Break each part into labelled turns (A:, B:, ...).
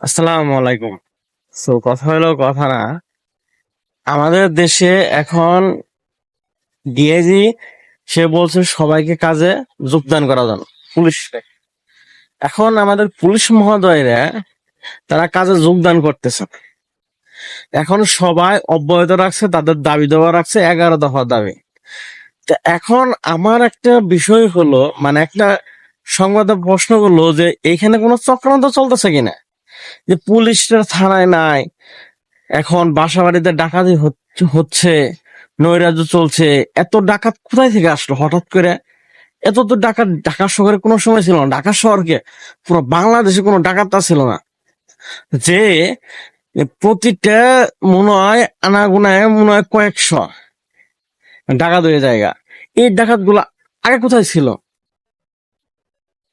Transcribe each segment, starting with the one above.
A: আসসালামু আলাইকুম। সো, কথা হলো কথা না। আমাদের দেশে এখন ডিআইজি, সে বলছে সবাইকে কাজে যোগদান করা জন্য পুলিশ এখন আমাদের পুলিশ মহোদয়রা, তারা কাজে যোগদান করতেছে। এখন সবাই অব্যাহত রাখছে, তাদের দাবি দেওয়া রাখছে, এগারো দফা দাবি। তো এখন আমার একটা বিষয় হলো মানে একটা সংবাদে প্রশ্ন হলো যে, এখানে কোনো চক্রান্ত চলতেছে কিনা? যে পুলিশরা থানায় নাই। এখন বাসা বাড়িতে ডাকাতি হচ্ছে- নৈরাজ্য চলছে। এত ডাকাত কোথায় থেকে আসলো হঠাৎ করে? এত তো ডাকাত, ঢাকা শহরে কোনো সময় ছিল না। ঢাকা শহরকে পুরো বাংলাদেশে কোনো ডাকাতটা ছিল না। যে প্রতিটা মনে হয় আনাগুনায় মনে হয় কয়েকশো ডাকাত হয়ে জায়গা এই ডাকাতগুলা আগে কোথায় ছিল?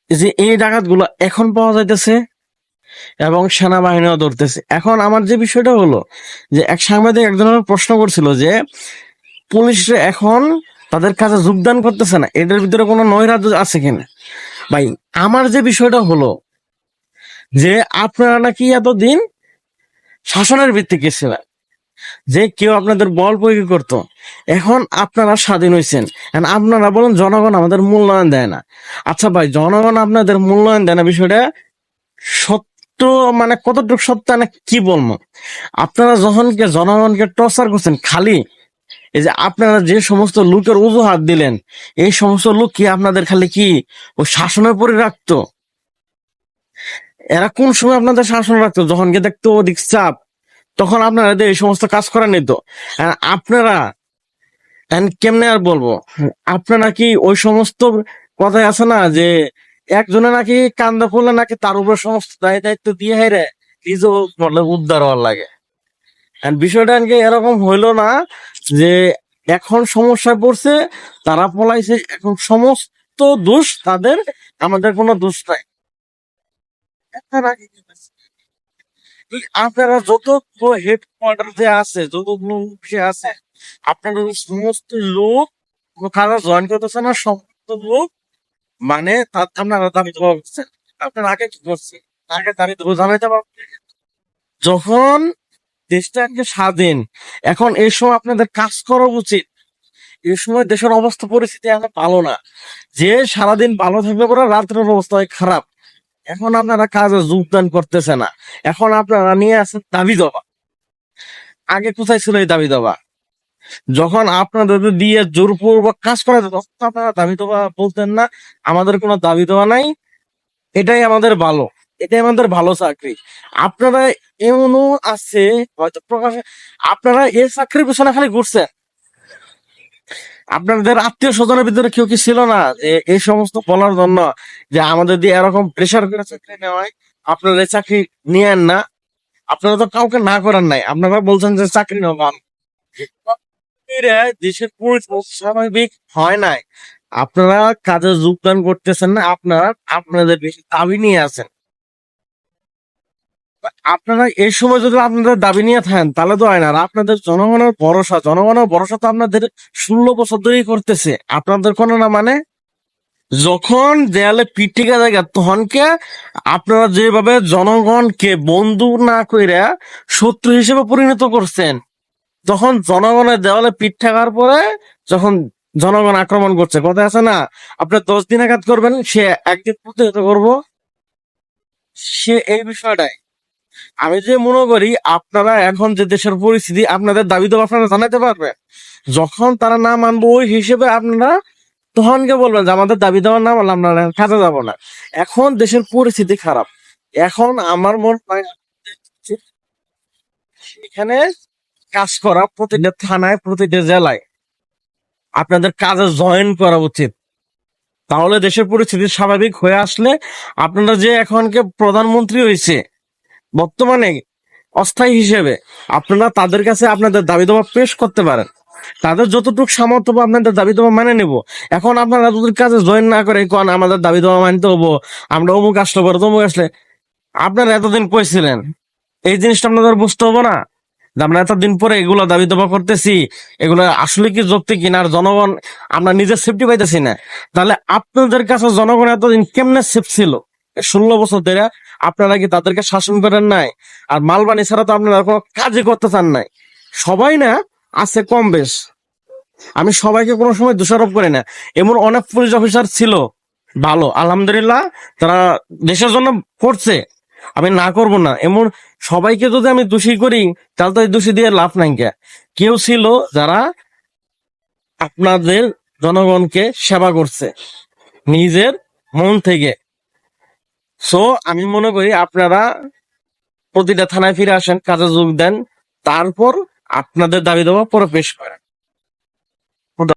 A: যে এই ডাকাতগুলা এখন পাওয়া যাইতেছে এবং সেনাবাহিনীও ধরতেছে। এখন আমার যে বিষয়টা হলো যে এক সাংবাদিক একজনের প্রশ্ন করছিল যে, পুলিশরা এখন তাদের কাজে যোগদান করতেছে না এটার ভিতরে কোনো নৈরাজ্য আছে কিনা? ভাই, আমার যে বিষয়টা হলো যে, আপনারা নাকি এতদিন শাসনের ভিত্তিকে ছিলেন যে কেউ আপনাদের বল প্রয়োগ করতো। এখন আপনারা স্বাধীন হয়েছেন আপনারা বলেন, জনগণ আমাদের মূল্যায়ন দেয় না। আচ্ছা ভাই, জনগণ আপনাদের মূল্যায়ন দেয় না বিষয়টা সত্য মানে কতটুকু সত্য না কি বলব? আপনারা যখনকে জনগণকে টর্চার করছেন খালি, এই যে আপনারা যে সমস্ত লোকের অজুহাত দিলেন, এই সমস্ত লোক কি আপনাদের খালি কি, ওই শাসনের পরে রাখতো? এরা কোন সময় আপনাদের শাসন রাখতো? যখন গিয়ে দেখতো অধিক চাপ, তখন আপনারা এই সমস্ত কাজ করা নিত। আপনারা কেমনে আর বলব? আপনারা কি ওই সমস্ত কথাই আছে না যে একজনে নাকি কান্দা ফুলে নাকি তার উপর সমস্ত দায় দায়িত্ব দিয়ে হাইরে নিজেও বলে উদ্ধার হওয়ার লাগে বিষয়টা নাকি এরকম হইল না যে এখন সমস্যায় পড়ছে, তারা পলাইছে, এখন সমস্ত দোষ তাদের, আমাদের কোনো দোষ নাই আপনারা কি করতেছেন? এই আপনারা যত হেড কোয়ার্টার যে আছে, যতগুলো অফিসে আছে আপনারা সমস্ত লোক কারা জয়েন করতেছে না, সমস্ত লোক মানে তা- আপনারা দাবি দেওয়া হচ্ছে। আপনার আগে কি করছেন আগে দাবি দেবো জানাইতে পারবেন যখন দেশটা আজকে স্বাধীন, এখন এই সময় আপনাদের কাজ করা উচিত। এই সময় দেশের অবস্থা, পরিস্থিতি এখন ভালো না। যে সারাদিন ভালো থাকবে পরে রাত্রের অবস্থা হয় খারাপ। এখন আপনারা কাজে যোগদান করতেছে না। এখন আপনারা নিয়ে আসেন দাবি দেওয়া আগে কোথায় ছিল এই দাবি দেওয়া যখন আপনাদের দিয়ে জোরপূর্বক কাজ করা তখন আপনারা দাবি দেওয়া বলতেন না, আমাদের কোনো দাবি দেওয়া নাই। এটাই আমাদের ভালো, এটাই আমাদের ভালো চাকরি। আপনারা এমনও আছে, হয়তো প্রকাশে, আপনারা এই চাকরির পিছনে খালি ঘুরছেন। আপনাদের আত্মীয় স্বজনের ভিতরে কেউ কি ছিল না যে এই সমস্ত বলার জন্য যে আমাদের দিয়ে এরকম প্রেশার করে চাকরি নেওয়ায় আপনারা এই চাকরি নিয়েন না। আপনারা তো কাউকে না করার নাই। আপনারা বলছেন যে চাকরি নেওয়া এরা দেশের স্বাভাবিক হয় নাই। আপনারা কাজে যোগদান করতেছেন না, আপনারা আপনাদের বেশি দাবি নিয়ে আছেন। আপনারা এই সময় যদি আপনাদের দাবি নিয়ে থাকেন, তাহলে তো হয় না। আর আপনাদের জনগণের ভরসা জনগণের ভরসা তো আপনাদের ষোলো বছর ধরেই করতেছে। আপনাদের কোনো না মানে? যখন দেয়ালে পিঠ টিকা জায়গা, তখনকে আপনারা যেভাবে জনগণকে বন্ধু না কইরা শত্রু হিসেবে পরিণত করছেন। যখন জনগণের দেওয়ালে পিঠ ঠেকার পরে যখন জনগণ আক্রমণ করছে, কথা আছে না? আপনি দশ দিন আঘাত করবেন, সে একদিন প্রতিহত করব। সে এই বিষয়টাই। আমি যে মনে করি, আপনারা এখন যে দেশের পরিস্থিতি, আপনাদের দাবি তো আপনারা জানাতে পারবেন। যখন তারা না মানবো, ওই হিসেবে আপনারা তখনকে বলবেন যে, আমাদের দাবি দেওয়ার না বললাম আমরা কাজে যাব না। এখন দেশের পরিস্থিতি খারাপ। এখন আমার মনে হয় যে এখানে কাজ করা প্রতিটা থানায়, প্রতিটা জেলায়। আপনাদের কাজে জয়েন করা উচিত। তাহলে দেশের পরিস্থিতি স্বাভাবিক হয়ে আসলে আপনারা যে এখনকে প্রধানমন্ত্রী হয়েছে, বর্তমানে অস্থায়ী হিসেবে আপনারা তাদের কাছে আপনাদের দাবি দাবা পেশ করতে পারেন। তাদের যতটুকু সামর্থ্য আপনাদের দাবি দাবা মানে নেব। এখন আপনারা তাদের কাছে জয়েন না করে কোন আমাদের দাবি দাবা মানতে হব, আমরা অমুক আসলে পরে তমুক আসলে। আপনারা এতদিন কইছিলেন, এই জিনিসটা আপনাদের বুঝতে হব না। আমরা এতদিন পরে এগুলো দাবি দাবা করতেছি, এগুলো আসলে কি যুক্তি কিনা আর জনগণ, আমরা নিজের সেফটি পাইতেছি না। তাহলে আপনাদের কাছে জনগণ এতদিন কেমনে সেফ ছিল? ষোলো বছর ধরে আপনারা কি তাদেরকে শাসন করেন নাই? আর মালবানি ছাড়া তো আপনারা কোনো কাজে করতে চান নাই। সবাই না, আছে কম বেশ। আমি সবাইকে কোনো সময় দোষারোপ করি না। এমন অনেক পুলিশ অফিসার ছিল। ভালো, আলহামদুলিল্লাহ, তারা দেশের জন্য করছে। আমি না করব না। এমন সবাইকে যদি আমি দোষী করি, তাহলে তো দোষী দিয়ে লাভ নাই কে? কেউ ছিল যারা আপনাদের জনগণকে সেবা করছে, নিজের মন থেকে। সো আমি মনে করি আপনারা প্রতিটা থানায় ফিরে আসেন, কাজে যোগ দেন, তারপর আপনাদের দাবি দেওয়া পরে পেশ করেন।